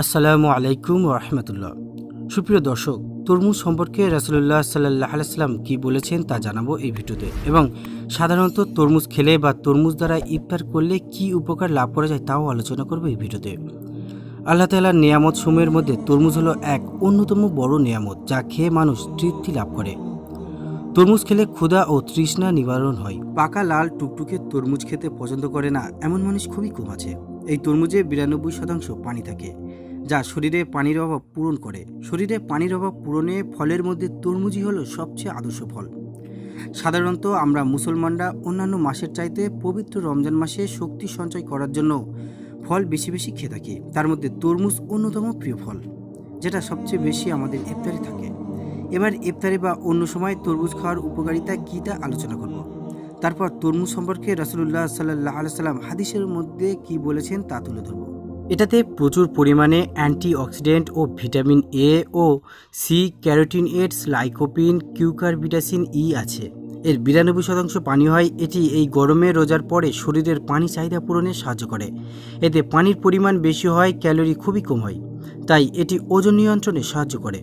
আসসালামু আলাইকুম রহমতুল্লাহ। সুপ্রিয় দর্শক, তরমুজ সম্পর্কে রাসুলুল্লাহ সাল্লাহ আলাইসাল্লাম কি বলেছেন তা জানাব এই ভিডিওতে এবং সাধারণত তরমুজ খেলে বা তরমুজ দ্বারা ইফতার করলে কি উপকার লাভ করা যায় তাও আলোচনা করব এই ভিডিওতে। আল্লাহ তালার নিয়ামত সময়ের মধ্যে তরমুজ হলো এক অন্যতম বড় নিয়ামত যা খেয়ে মানুষ তৃপ্তি লাভ করে। তরমুজ খেলে ক্ষুধা ও তৃষ্ণা নিবারণ হয়। পাকা লাল টুকটুকে তরমুজ খেতে পছন্দ করে না, এমন মানুষ খুবই কম আছে। এই তরমুজে বিরানব্বই শতাংশ পানি থাকে, যা শরীরে পানির অভাব পূরণ করে। শরীরে পানির অভাব পূরণে ফলের মধ্যে তরমুজই হলো সবচেয়ে আদর্শ ফল। সাধারণত আমরা মুসলমানরা অন্যান্য মাসের চাইতে পবিত্র রমজান মাসে শক্তি সঞ্চয় করার জন্য ফল বেশি বেশি খেয়ে থাকি। তার মধ্যে তরমুজ অন্যতম প্রিয় ফল, যেটা সবচেয়ে বেশি আমাদের ইফতারে থাকে। এবার ইফতারে বা অন্য সময় তরমুজ খাওয়ার উপকারিতা কী তা আলোচনা করব। তারপর তরমুজ সম্পর্কে রাসুলুল্লাহ সাল্লাহ আলাইসাল্লাম হাদিসের মধ্যে কি বলেছেন তা তুলে ধরব। এটাতে প্রচুর পরিমাণে অ্যান্টিঅক্সিডেন্ট ও ভিটামিন এ ও সি ক্যারোটিন এডস লাইকোপিন কিউকার কিউকারবিটাসিন ই আছে। এর বিরানব্বই শতাংশ পানি হয়, এটি এই গরমে রোজার পরে শরীরের পানি চাহিদা পূরণে সাহায্য করে। এতে পানির পরিমাণ বেশি হয়, ক্যালোরি খুবই কম হয়। তাই এটি ওজন নিয়ন্ত্রণে সাহায্য করে।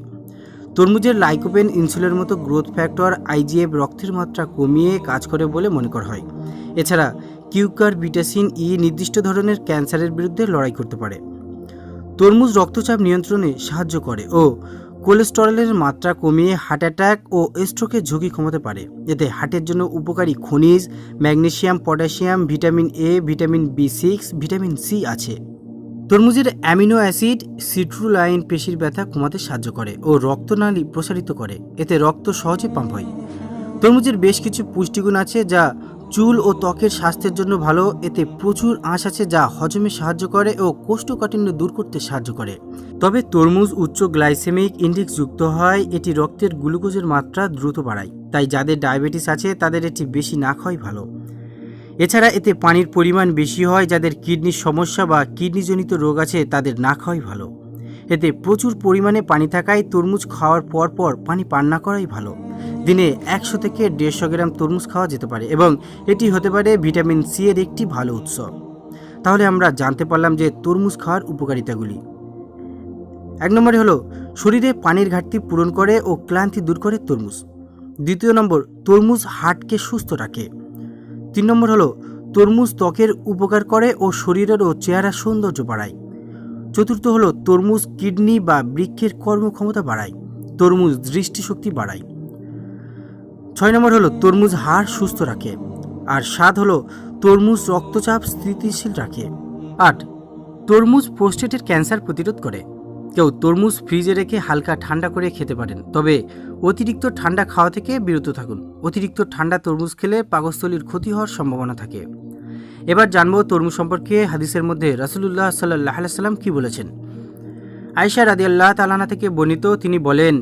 তরমুজের লাইকোপেন ইনসুলের মতো গ্রোথ ফ্যাক্টর আইজিএফ রক্তের মাত্রা কমিয়ে কাজ করে বলে মনে করা হয়। এছাড়া কিউকার, বিটাসিন, ই নির্দিষ্ট ধরনের ক্যান্সারের বিরুদ্ধে লড়াই করতে পারে। তরমুজ রক্তচাপ নিয়ন্ত্রণে সাহায্য করে ও কোলেস্টেরলের মাত্রা কমিয়ে হার্ট অ্যাটাক ও স্ট্রোকের ঝুঁকি কমাতে পারে। এতে হার্টের জন্য উপকারী খনিজ magnesium potassium vitamin A, vitamin B six, vitamin C আছে। তরমুজের অ্যামিনো অ্যাসিড সিট্রুলাইন পেশির ব্যথা কমাতে সাহায্য করে ও রক্তনালী প্রসারিত করে। এতে রক্ত সহজে পাম্প হয়। তরমুজের বেশ কিছু পুষ্টিগুণ আছে যা চুল ও ত্বকের স্বাস্থ্যের জন্য ভালো। এতে প্রচুর আঁশ আছে যা হজমে সাহায্য করে ও কোষ্ঠকাঠিন্য দূর করতে সাহায্য করে। তবে তরমুজ উচ্চ গ্লাইসেমিক ইন্ডেক্স যুক্ত হয়। এটি রক্তের গ্লুকোজের মাত্রা দ্রুত বাড়ায়। তাই যাদের ডায়াবেটিস আছে, তাদের এটি বেশি না খাওয়াই ভালো। এছাড়া এতে পানির পরিমাণ বেশি হয় যাদের কিডনির সমস্যা বা কিডনিজনিত রোগ আছে তাদের না খাওয়াই ভালো। এতে প্রচুর পরিমাণে পানি থাকায় তরমুজ খাওয়ার পর পর পানি পান না করাই ভালো। দিনে একশো থেকে দেড়শো গ্রাম তরমুজ খাওয়া যেতে পারে এবং এটি হতে পারে ভিটামিন সি এর একটি ভালো উৎস। তাহলে আমরা জানতে পারলাম যে তরমুজ খাওয়ার উপকারিতাগুলি। এক নম্বরে হলো, শরীরে পানির ঘাটতি পূরণ করে ও ক্লান্তি দূর করে তরমুজ। দ্বিতীয় নম্বর, তরমুজ হার্টকে সুস্থ রাখে। তিন নম্বর হলো, তরমুজ ত্বকের উপকার করে ও শরীরের ও চেহারা সৌন্দর্য বাড়ায়। চতুর্থ হলো, তরমুজ কিডনি বা বৃক্ষের কর্মক্ষমতা বাড়ায়, তরমুজ দৃষ্টিশক্তি বাড়ায়। ছয় নম্বর হলো, তরমুজ হাড় সুস্থ রাখে। আর সাত হলো, তরমুজ রক্তচাপ স্থিতিশীল রাখে। আট, তরমুজ প্রোস্টেটের ক্যান্সার প্রতিরোধ করে। কেউ তরমুজ ফ্রিজে রেখে হালকা ঠান্ডা করে খেতে পারেন। তবে অতিরিক্ত ঠান্ডা খাওয়া থেকে বিরত থাকুন। অতিরিক্ত ঠান্ডা তরমুজ খেলে পাকস্থলীর ক্ষতি হওয়ার সম্ভাবনা থাকে। এবার জানব তরমুজ সম্পর্কে হাদিসের মধ্যে রাসুলুল্লাহ সাল্লাহ সাল্লাম কি বলেছেন। আয়সা রাদি আল্লাহ তালানা থেকে বর্ণিত, তিনি বলেন,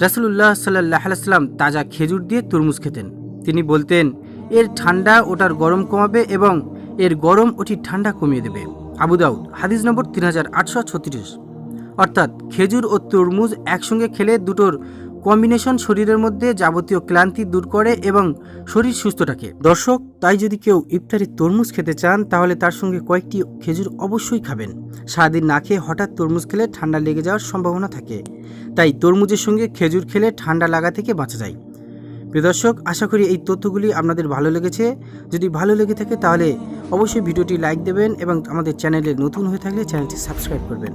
রাসুলুল্লাহ সাল্লাহ সাল্লাম তাজা খেজুর দিয়ে তরমুজ খেতেন। তিনি বলতেন, এর ঠান্ডা ওটার গরম কমাবে এবং এর গরম ওটি ঠান্ডা কমিয়ে দেবে। আবু দাউদ, হাদিস নম্বর তিন হাজার আটশো ছত্রিশ। অর্থাৎ খেজুর ও তরমুজ একসঙ্গে খেলে দুটোর কম্বিনেশন শরীরের মধ্যে যাবতীয় ক্লান্তি দূর করে এবং শরীর সুস্থ রাখে দর্শক, তাই যদি কেউ ইফতারে তরমুজ খেতে চান, তাহলে তার সঙ্গে কয়েকটি খেজুর অবশ্যই খাবেন। সারাদিন না খেয়ে হঠাৎ তরমুজ খেলে ঠান্ডা লেগে যাওয়ার সম্ভাবনা থাকে। তাই তরমুজের সঙ্গে খেজুর খেলে ঠান্ডা লাগা থেকে বাঁচা যায়। প্রিয় দর্শক, আশা করি এই তথ্যগুলি আপনাদের ভালো লেগেছে। যদি ভালো লেগে থাকে, তাহলে অবশ্যই ভিডিওটি লাইক দেবেন এবং আমাদের চ্যানেলে নতুন হয়ে থাকলে চ্যানেলটি সাবস্ক্রাইব করবেন।